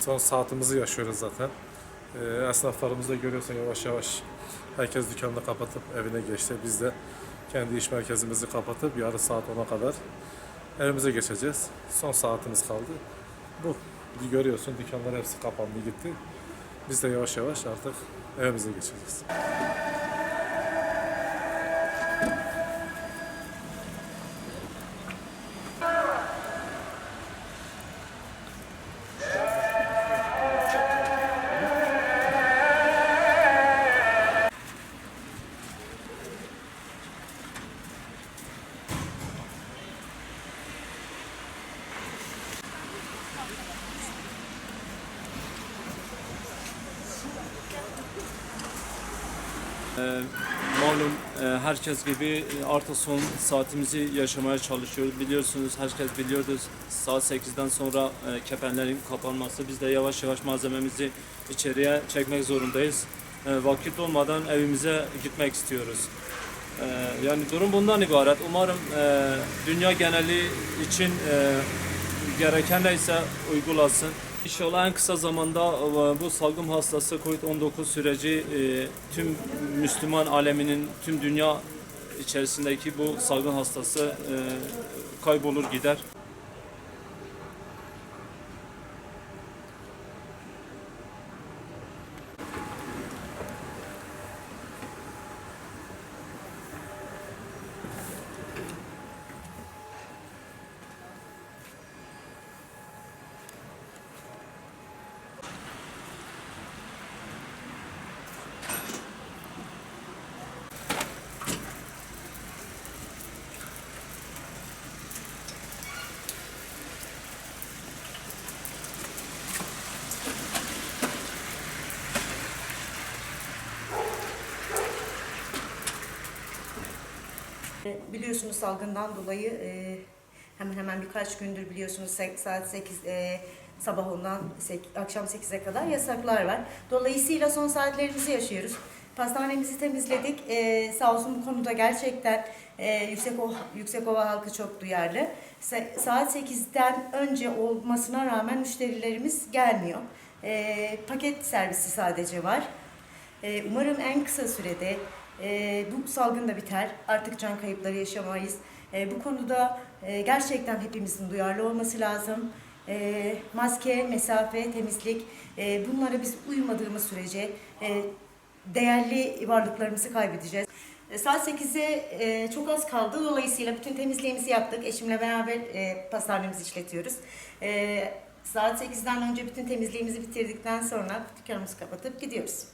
Son saatimizi yaşıyoruz zaten. Ee, esnaflarımızı da görüyorsun yavaş yavaş herkes dükkanını kapatıp evine geçti. Biz de kendi iş merkezimizi kapatıp yarın saat 10'a kadar evimize geçeceğiz. Son saatimiz kaldı. Bu. Görüyorsun dükkanlar hepsi kapandı gitti. Biz de yavaş yavaş artık evimize geçeceğiz. Malum e, herkes gibi e, artık son saatimizi yaşamaya çalışıyoruz. Biliyorsunuz herkes biliyordu saat 8'den sonra e, kepenlerin kapanması. Biz de yavaş yavaş malzememizi içeriye çekmek zorundayız. Vakit olmadan evimize gitmek istiyoruz. Yani durum bundan ibaret. Umarım dünya geneli için gereken neyse uygulasın. İnşallah en kısa zamanda e, bu salgın hastası COVID-19 süreci e, tüm Müslüman aleminin, tüm dünya içerisindeki bu salgın hastası e, kaybolur gider. Biliyorsunuz salgından dolayı e, hemen hemen birkaç gündür biliyorsunuz saat 8 e, sabah ondan akşam 8'e kadar yasaklar var. Dolayısıyla son saatlerimizi yaşıyoruz. Pastanemizi temizledik. E, sağ olsun bu konuda gerçekten e, yüksek Yüksekova halkı çok duyarlı. Se- saat 8'den önce olmasına rağmen müşterilerimiz gelmiyor. E, paket servisi sadece var. Ee, Umarım en kısa sürede e, bu salgın da biter. Artık can kayıpları yaşamayız. E, Bu konuda e, gerçekten hepimizin duyarlı olması lazım. E, Maske, mesafe, temizlik e, bunlara biz uymadığımız sürece e, değerli varlıklarımızı kaybedeceğiz. E, Saat 8'e e, çok az kaldı. Dolayısıyla bütün temizliğimizi yaptık. Eşimle beraber e, pastanemizi işletiyoruz. E, Saat 8'den önce bütün temizliğimizi bitirdikten sonra dükkanımızı kapatıp gidiyoruz.